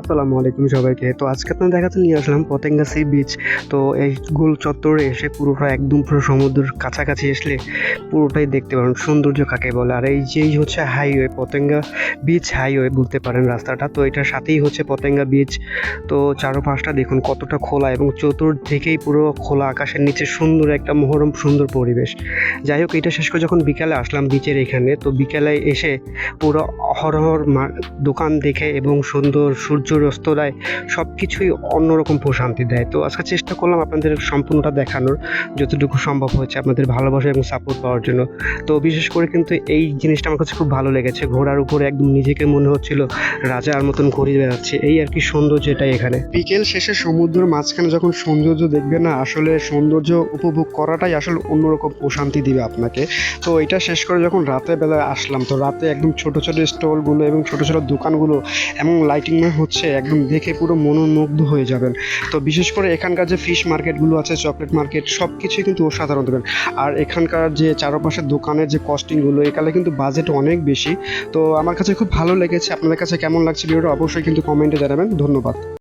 আসসালামু আলাইকুম সবাইকে। তো আজকে আপনার দেখাতে নিয়ে আসলাম পতেঙ্গা সি বিচ তো এই গোল চত্বরে এসে পুরোটা একদম পুরো সমুদ্রের কাছাকাছি আসলে পুরোটাই দেখতে পারেন, সৌন্দর্য কাকে বলে। আর এই যেই হচ্ছে হাইওয়ে পতেঙ্গা বিচ হাইওয়ে বলতে পারেন রাস্তাটা। তো এটার সাথেই হচ্ছে পতেঙ্গা বিচ তো চারপাশটা দেখুন কতটা খোলা এবং চতুর্দিকেই পুরো খোলা আকাশের নিচে সুন্দর একটা মনোরম সুন্দর পরিবেশ। যাই হোক, এটা শেষ করে যখন বিকালে আসলাম বিচের এখানে, তো বিকালে এসে পুরো অহরহর দোকান দেখে এবং সুন্দর সূর্য অস্তরায় সব কিছুই অন্যরকম প্রশান্তি দেয়। তো আজকে চেষ্টা করলাম আপনাদের সম্পূর্ণটা দেখানোর, যতটুকু সম্ভব হয়েছে আপনাদের ভালোবাসা এবং সাপোর্ট পাওয়ার জন্য। তো বিশেষ করে কিন্তু এই জিনিসটা আমার কাছে খুব ভালো লেগেছে, ঘোড়ার উপরে একদম নিজেকে মনে হচ্ছিল রাজার মতন ঘুরে বেড়াচ্ছে, এই আর কি সৌন্দর্য এটাই এখানে। বিকেল শেষে সমুদ্রের মাঝখানে যখন সৌন্দর্য দেখবে না, আসলে সৌন্দর্য উপভোগ করাটাই আসলে অন্যরকম প্রশান্তি দিবে আপনাকে। তো এটা শেষ করে যখন রাতের বেলায় আসলাম, তো রাতে একদম ছোট ছোট স্টলগুলো এবং ছোট ছোট দোকানগুলো এবং লাইটিং হচ্ছে, একদম দেখে পুরো মনোমুগ্ধ হয়ে যাবেন। তো বিশেষ করে এখানকার যে ফিশ মার্কেটগুলো আছে চকলেট মার্কেট সব কিছুই কিন্তু অসাধারণ দেবেন আর এখানকার যে চারপাশের দোকানের যে কস্টিংগুলো এখানে কিন্তু বাজেট অনেক বেশি। তো আমার কাছে খুব ভালো লেগেছে। আপনাদের কাছে কেমন লাগছে ভিডিওটা অবশ্যই কিন্তু কমেন্টে জানাবেন। ধন্যবাদ।